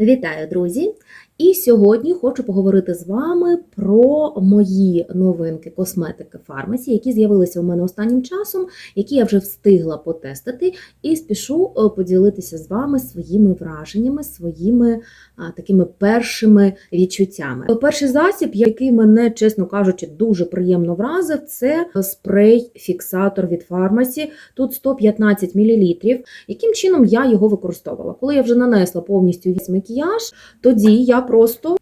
Вітаю, друзі! І сьогодні хочу поговорити з вами про мої новинки косметики фармасі, які з'явилися у мене останнім часом, які я вже встигла потестити, і спішу е, поділитися з вами своїми враженнями, своїми а, такими першими відчуттями. Перший засіб, який мене, чесно кажучи, дуже приємно вразив, це спрей-фіксатор від фармасі. Тут 115 мл. Яким чином я його використовувала? Коли я вже нанесла повністю весь макіяж, тоді я просто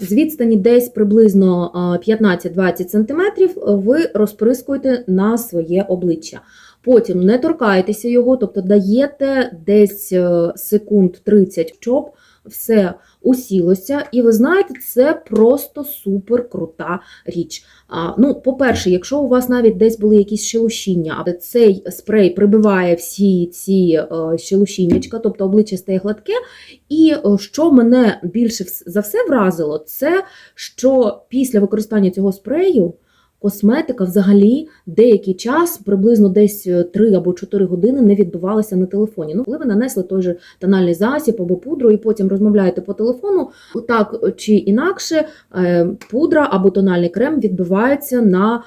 з відстані десь приблизно 15-20 см ви розприскуєте на своє обличчя. Потім не торкайтеся його, тобто даєте десь е, секунд 30, щоб все усілося. І ви знаєте, це просто супер крута річ. А, ну, По-перше, якщо у вас навіть десь були якісь шелушіння, а цей спрей прибиває всі ці е, шелушіннячка, тобто обличчя стає гладке. І е, що мене більше за все вразило, це що після використання цього спрею. Косметика взагалі деякий час, приблизно десь 3 або 4 години, не відбувалася на телефоні. Ну, коли ви нанесли той же тональний засіб або пудру, і потім розмовляєте по телефону, так чи інакше, е, пудра або тональний крем відбивається на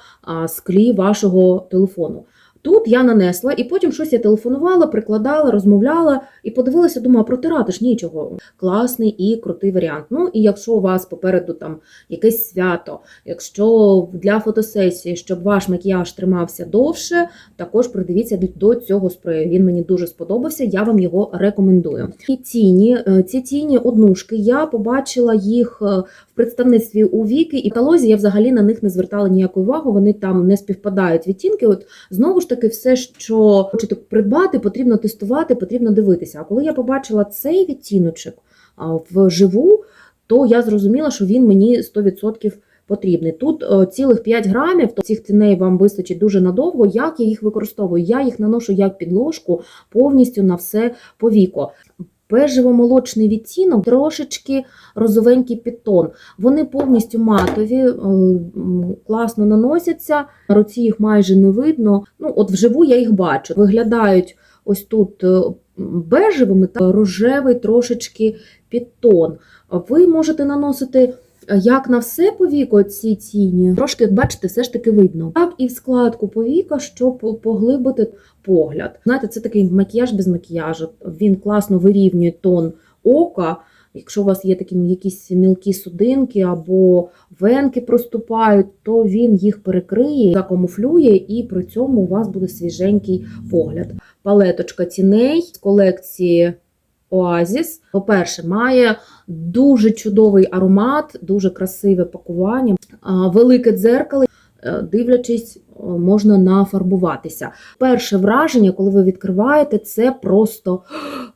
склі вашого телефону. Тут я нанесла, і потім щось я телефонувала, прикладала, розмовляла і подивилася, думаю, протирати ж нічого. Класний і крутий варіант. Ну і якщо у вас попереду там якесь свято, якщо для фотосесії, щоб ваш макіяж тримався довше, також придивіться до цього спрею. Він мені дуже сподобався, я вам його рекомендую. І тіні, е, ці тіні однушки, я побачила їх е, в представництві у Віки, і в каталозі я взагалі на них не звертала ніякої уваги, вони там не співпадають відтінки. От знову ж таки, все, що хочете придбати, потрібно тестувати, потрібно дивитися. А коли я побачила цей відтіночок вживу, то я зрозуміла, що він мені 100% потрібний. Тут е, цілих 5 грамів, то цих тіней вам вистачить дуже надовго. Як я їх використовую? Я їх наношу як підложку повністю на все повіко. Бежево-молочний відтінок, трошечки розовенький підтон. Вони повністю матові, класно наносяться, на руці їх майже не видно. Ну, от вживу я їх бачу. Виглядають ось тут е, бежевими та рожевий трошечки підтон. Ви можете наносити як на все повіко ці тіні, трошки, от бачите, все ж таки видно. Так і в складку повіка, щоб поглибити погляд. Знаєте, це такий макіяж без макіяжу. Він класно вирівнює тон ока. Якщо у вас є такі якісь мілкі судинки або венки проступають, то він їх перекриє, закамуфлює, і при цьому у вас буде свіженький погляд. Палеточка тіней з колекції Oasis. По-перше, має дуже чудовий аромат, дуже красиве пакування, велике дзеркало. Е, Дивлячись, можна нафарбуватися. Перше враження, коли ви відкриваєте, це просто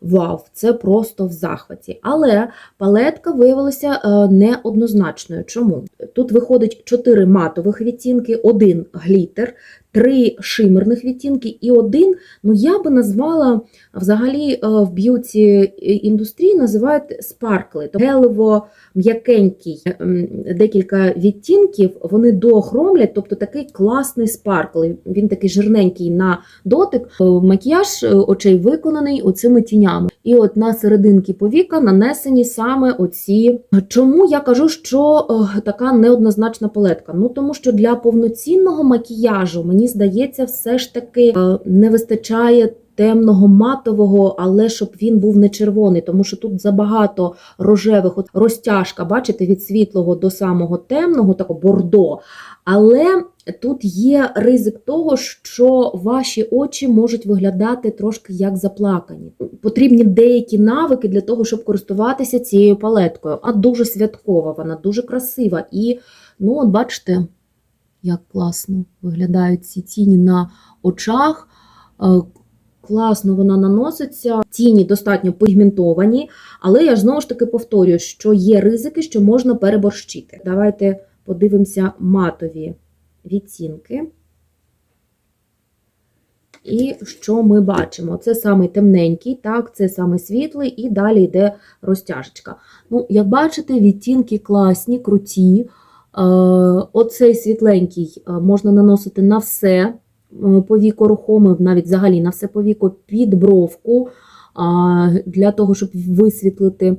вау, це просто в захваті. Але палетка виявилася е, неоднозначною. Чому? Тут виходить 4 матових відтінки, один глітер, три шимерних відтінки і один, ну я би назвала взагалі е, в б'юті індустрії називають спаркли, тобто гелево м'якенький, ем, декілька відтінків, вони доохромлять, тобто такий класний спаркл. Він такий жирненький на дотик. Макіяж е, очей виконаний оцими тінями. І от на серединки повіка нанесені саме оці. Чому я кажу, що е, така неоднозначна палетка? Ну тому що для повноцінного макіяжу, мені здається, все ж таки е, не вистачає. Темного матового, але щоб він був не червоний, тому що тут забагато рожевих от розтяжка, бачите, від світлого до самого темного, такого бордо. Але тут є ризик того, що ваші очі можуть виглядати трошки як заплакані. Потрібні деякі навики для того, щоб користуватися цією палеткою. А дуже святкова, вона дуже красива. І, ну, от бачите, як класно виглядають ці тіні на очах. Е, Класно вона наноситься, тіні достатньо пігментовані, але я знову ж таки повторюю, що є ризики, що можна переборщити. Давайте подивимося матові відтінки. І що ми бачимо? Це саме темненький, так, це саме світлий, і далі йде розтяжечка. Ну, Як бачите, відтінки класні, круті. Е, Оцей світленький е, можна наносити на все е, повіко рухоме, навіть взагалі на все повіко, під бровку. для того, щоб висвітлити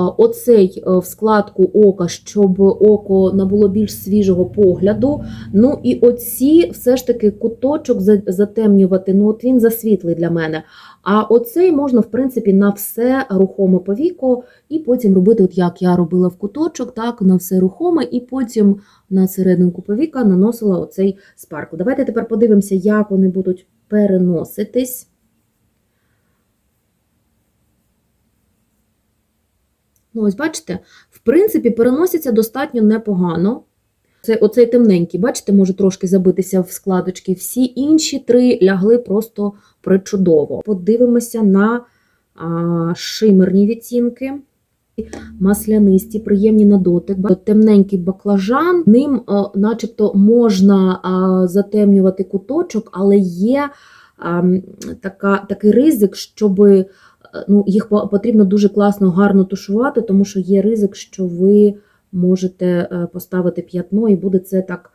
оцей е, в складку ока, щоб око набуло більш свіжого погляду. Ну і оці все ж таки куточок затемнювати, ну от він засвітлий для мене. А оцей можна, в принципі, на все рухоме повіко, і потім робити, от як я робила в куточок, так, на все рухоме, і потім на серединку повіка наносила оцей спаркл. Давайте тепер подивимося, як вони будуть переноситись. Ну, ось бачите, в принципі, переносяться достатньо непогано. Це оцей темненький, бачите, може трошки забитися в складочки. Всі інші три лягли просто причудово. Подивимося на а, шимерні відтінки. Маслянисті, приємні на дотик. Темненький баклажан. Ним а, начебто можна а, затемнювати куточок, але є а, така, такий ризик, щоб ну, їх потрібно дуже класно, гарно тушувати, тому що є ризик, що ви можете е, поставити п'ятно і буде це так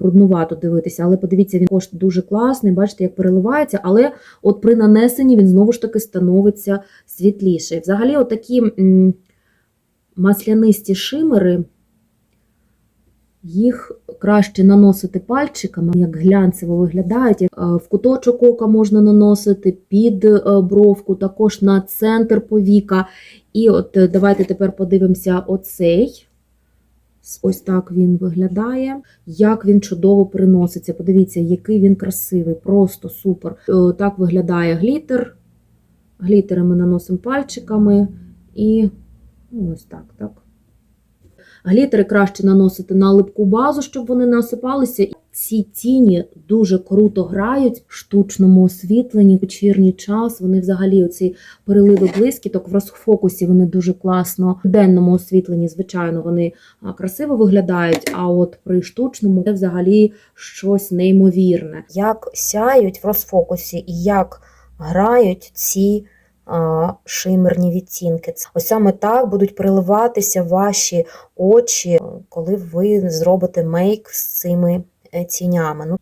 бруднувато дивитися. Але подивіться, він також дуже класний, бачите, як переливається, але от при нанесенні він знову ж таки становиться світліший. Взагалі, отакі м, маслянисті шимери, їх краще наносити пальчиками, як глянцево виглядають. Е, В куточок ока можна наносити під е, бровку, також на центр повіка. І от е, давайте тепер подивимося оцей. Ось так він виглядає. Як він чудово приноситься. Подивіться, який він красивий, просто супер. Так виглядає глітер. Глітери ми наносимо пальчиками і ну, ось так, так. Глітери краще наносити на липку базу, щоб вони не осипалися. Ці тіні дуже круто грають в штучному освітленні, вечірній час. Вони взагалі оці переливи блискіток в розфокусі вони дуже класно. В денному освітленні, звичайно, вони красиво виглядають. А от при штучному це взагалі щось неймовірне. як сяють в розфокусі і як грають ці шимерні відтінки. Ось саме так будуть переливатися ваші очі, коли ви зробите мейк з цими е, тінями. Ну,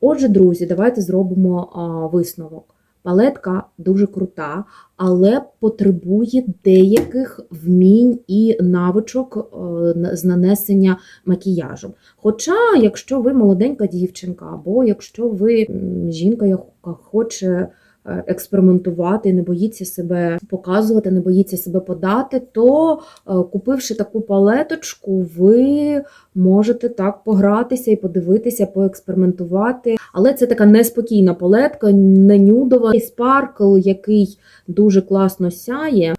Отже, друзі, давайте зробимо висновок. Палетка дуже крута, але потребує деяких вмінь і навичок е, з нанесення макіяжу. Хоча, якщо ви молоденька дівчинка, або якщо ви жінка, яка хоче е, експериментувати, не боїться себе показувати, не боїться себе подати, то е, купивши таку палеточку, ви можете так погратися і подивитися, поекспериментувати. Але це така неспокійна палетка, не нюдова. І спаркл, який дуже класно сяє,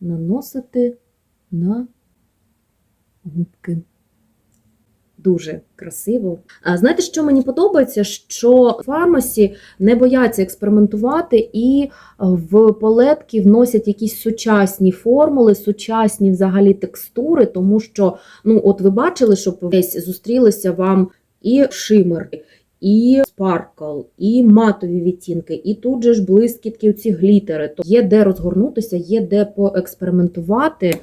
наносити на губки. Дуже красиво. А знаєте, що мені подобається? Що фармасі не бояться експериментувати і в палетки вносять якісь сучасні формули, сучасні взагалі текстури, тому що, ну, от ви бачили, що десь зустрілися вам і шимер, і спаркл, і матові відтінки, і тут же ж блискітки, ці глітери. То є де розгорнутися, є де поекспериментувати.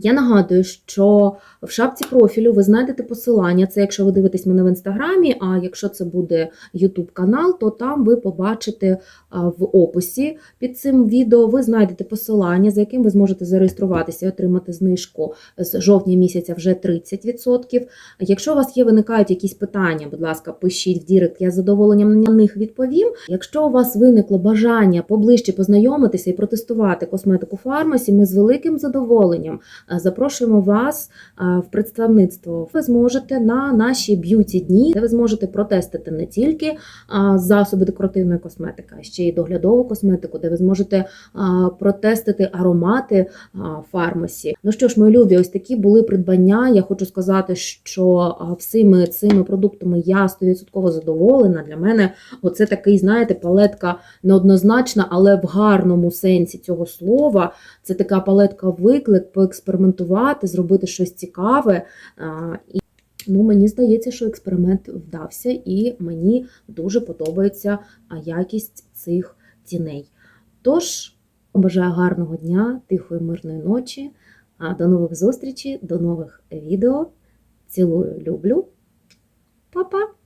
Я нагадую, що в шапці профілю ви знайдете посилання. Це якщо ви дивитесь мене в інстаграмі, а якщо це буде YouTube канал, то там ви побачите в описі під цим відео. Ви знайдете посилання, за яким ви зможете зареєструватися і отримати знижку з жовтня місяця вже 30%. Якщо у вас є виникають якісь питання, будь ласка, пишіть в Дірект, я з задоволенням на них відповім. Якщо у вас виникло бажання поближче познайомитися і протестувати косметику фармасі, ми з великим задоволенням е, запрошуємо вас в представництво. Ви зможете на наші б'юті дні, де ви зможете протестити не тільки засоби декоративної косметики, а ще й доглядову косметику, де ви зможете протестити аромати фармасі. Ну що ж, мої любі, ось такі були придбання. Я хочу сказати, що всіми цими продуктами я 100% задоволена. Для мене оце такий, знаєте, палетка неоднозначна, але в гарному сенсі цього слова. Це така палетка виклик, поекспериментувати, зробити щось цікаве. І ну, мені здається, що експеримент вдався, і мені дуже подобається якість цих тіней. Тож, бажаю гарного дня, тихої, мирної ночі. До нових зустрічей, до нових відео. Цілую, люблю. Па-па!